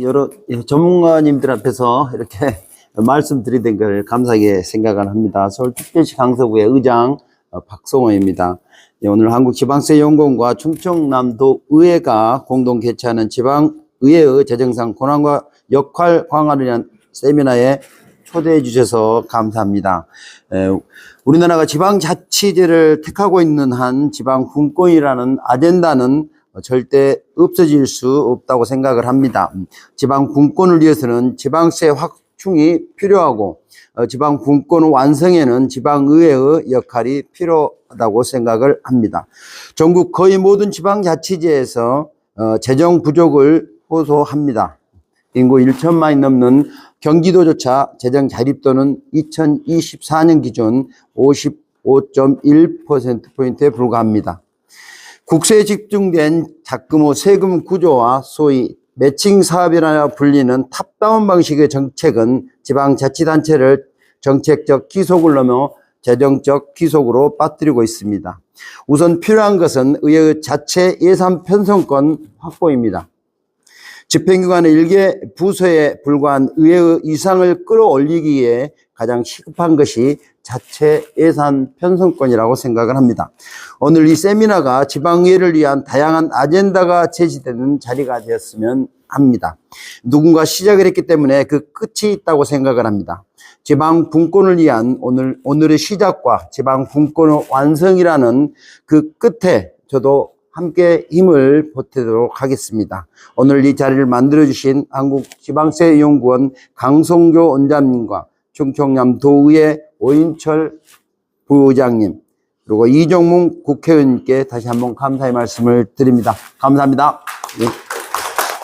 여러 전문가님들 앞에서 이렇게 말씀드리던 걸 감사하게 생각을 합니다. 서울특별시 강서구의 의장 어, 박성호입니다. 예, 오늘 한국지방세연구원과 충청남도 의회가 공동 개최하는 지방의회의 재정상 권한과 역할 강화를 위한 세미나에 초대해 주셔서 감사합니다. 에, 우리나라가 지방자치제를 택하고 있는 한 지방분권이라는 아젠다는 절대 없어질 수 없다고 생각을 합니다. 지방 분권을 위해서는 지방세 확충이 필요하고 어, 지방 분권 완성에는 지방의회의 역할이 필요하다고 생각을 합니다. 전국 거의 모든 지방자치제에서 어, 재정 부족을 호소합니다. 인구 1천만이 넘는 경기도조차 재정 자립도는 2024년 기준 55.1%포인트에 불과합니다. 국세에 집중된 자금호 세금 구조와 소위 매칭 사업이라 불리는 탑다운 방식의 정책은 지방자치단체를 정책적 기속을 넘어 재정적 기속으로 빠뜨리고 있습니다. 우선 필요한 것은 의회의 자체 예산 편성권 확보입니다. 집행기관의 일개 부서에 불과한 의회의 이상을 끌어올리기 위해 가장 시급한 것이 자체 예산 편성권이라고 생각을 합니다. 오늘 이 세미나가 지방의회를 위한 다양한 아젠다가 제시되는 자리가 되었으면 합니다. 누군가 시작을 했기 때문에 그 끝이 있다고 생각을 합니다. 지방 분권을 위한 오늘, 오늘의 시작과 지방 분권의 완성이라는 그 끝에 저도 함께 힘을 보태도록 하겠습니다. 오늘 이 자리를 만들어주신 한국지방세연구원 강성조 원장님과 충청남 도의회 오인철 부의장님 그리고 이정문 국회의원님께 다시 한번 감사의 말씀을 드립니다. 감사합니다. 예.